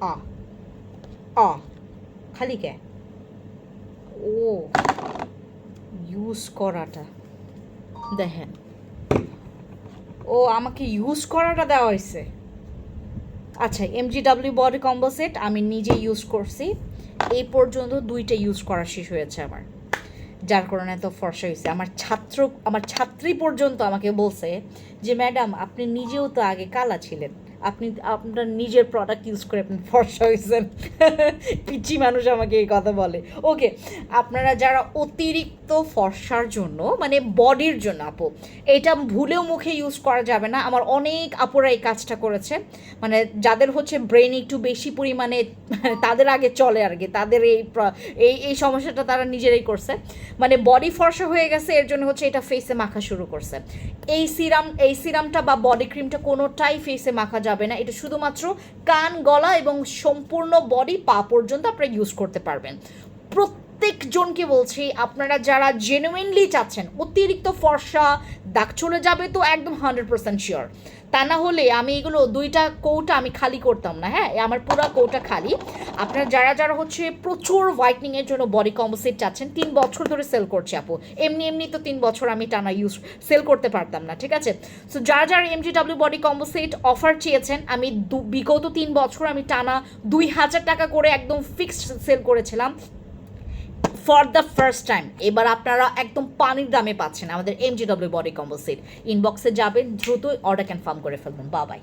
আ আ খালি কে ও ইউজ করাটা। দেখেন। ও, আমাকে ইউজ করাটা দেওয়া হয়েছে। আচ্ছা এমজিডাব্লিউ বডি কম্বো সেট আমি নিজে ইউজ করছি। এই পর্যন্ত দুইটা ইউজ করা শেষ হয়েছে আমার। যার কারণে এত ফর্সা হয়েছে। আমার ছাত্র, আমার ছাত্রী পর্যন্ত আমাকে বলছে যে, ম্যাডাম, আপনি নিজেও তো আগে কালা ছিলেন। আপনি, আপনার নিজের প্রোডাক্ট ইউজ করে আপনি ফর্সা হয়েছেন। পিচি মানুষ আমাকে এই কথা বলে। ওকে আপনারা যারা অতিরিক্ত ফর্সার জন্য মানে বডির জন্য আপু, এটা ভুলেও মুখে ইউজ করা যাবে না। আমার অনেক আপুরা এই কাজটা করেছে। মানে যাদের হচ্ছে ব্রেন একটু বেশি পরিমাণে, তাদের আগে চলে আর কি। তাদের এই এই এই সমস্যাটা তারা নিজেরাই করছে। মানে বডি ফর্সা হয়ে গেছে, এর জন্য হচ্ছে এটা ফেসে মাখা শুরু করছে। এই সিরাম এই সিরামটা বা বডি ক্রিমটা কোনোটাই ফেসে মাখা যাবে না। এটা শুধুমাত্র কান, গলা এবং সম্পূর্ণ বডি পা পর্যন্ত আপনারা ইউজ করতে পারবেন। প্রত্যেকজনকে বলছি, আপনারা যারা জেনুইনলি চাচ্ছেন, অতিরিক্ত ফর্সা, দাগ চলে যাবে তো একদম হান্ড্রেড পার্সেন্ট শিওর তা না হলে আমি এগুলো দুইটা কৌটা আমি খালি করতাম না হ্যাঁ? আমার পুরা কৌটা খালি। আপনারা যারা যারা হচ্ছে প্রচুর হোয়াইটনিংয়ের জন্য বডি কম্বোসেট চাচ্ছেন, তিন বছর ধরে সেল করছে আপু। এমনি এমনি তো তিন বছর আমি টানা ইউজ সেল করতে পারতাম না, ঠিক আছে? সো যারা যারা MG W body combo set offer চেয়েছেন, আমি বিগত তিন বছর আমি টানা দুই হাজার টাকা করে একদম ফিক্সড সেল করেছিলাম ফর দ্য ফার্স্ট টাইম এবার আপনারা একদম পানির দামে পাচ্ছেন আমাদের এমজিডব্লিউ বডি কম্বো ইনবক্সে যাবেন, দ্রুতই অর্ডার কনফার্ম করে ফেলবেন। বাবাই